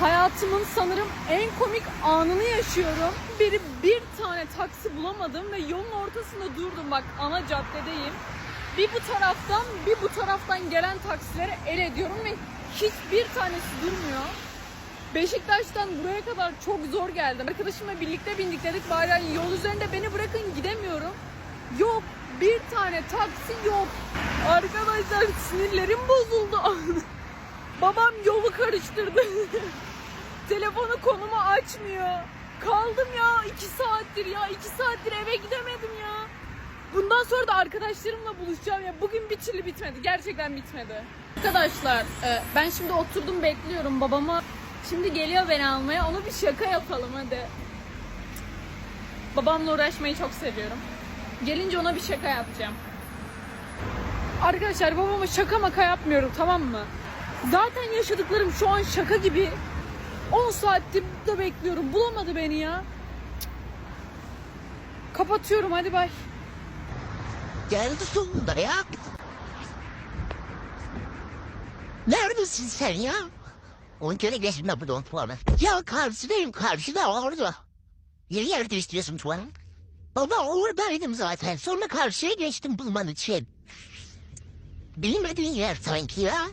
Hayatımın sanırım en komik anını yaşıyorum. Biri bir tane taksi bulamadım ve yolun ortasında durdum bak ana caddedeyim. Bir bu taraftan bir bu taraftan gelen taksilere el ediyorum ve hiçbir tanesi durmuyor. Beşiktaş'tan buraya kadar çok zor geldim. Arkadaşımla birlikte bindik dedik bari hani yol üzerinde beni bırakın gidemiyorum. Yok bir tane taksi yok. Arkadaşlar sinirlerim bozuldu. Babam yolu karıştırdı. Telefonu konumu açmıyor. Kaldım ya iki saattir ya iki saattir eve gidemedim ya. Bundan sonra da arkadaşlarımla buluşacağım ya. Bugün bir türlü bitmedi. Gerçekten bitmedi. Arkadaşlar e, ben şimdi oturdum bekliyorum babama. Şimdi geliyor beni almaya. Ona bir şaka yapalım hadi. Babamla uğraşmayı çok seviyorum. Gelince ona bir şaka yapacağım. Arkadaşlar babama şaka maka yapmıyorum tamam mı? Zaten yaşadıklarım şu an şaka gibi. 10 saattir de bekliyorum. Bulamadı beni ya. Kapatıyorum hadi bay. Geldi sonunda ya. Neredesin sen ya? On kere geçtim de bu don. Ya karşıdayım karşıda orada. Yeri yer değiştiriyorsun tuvalet. Baba oradaydım zaten. Sonra karşıya geçtim bulman için. Bilmediğin yer sanki ya.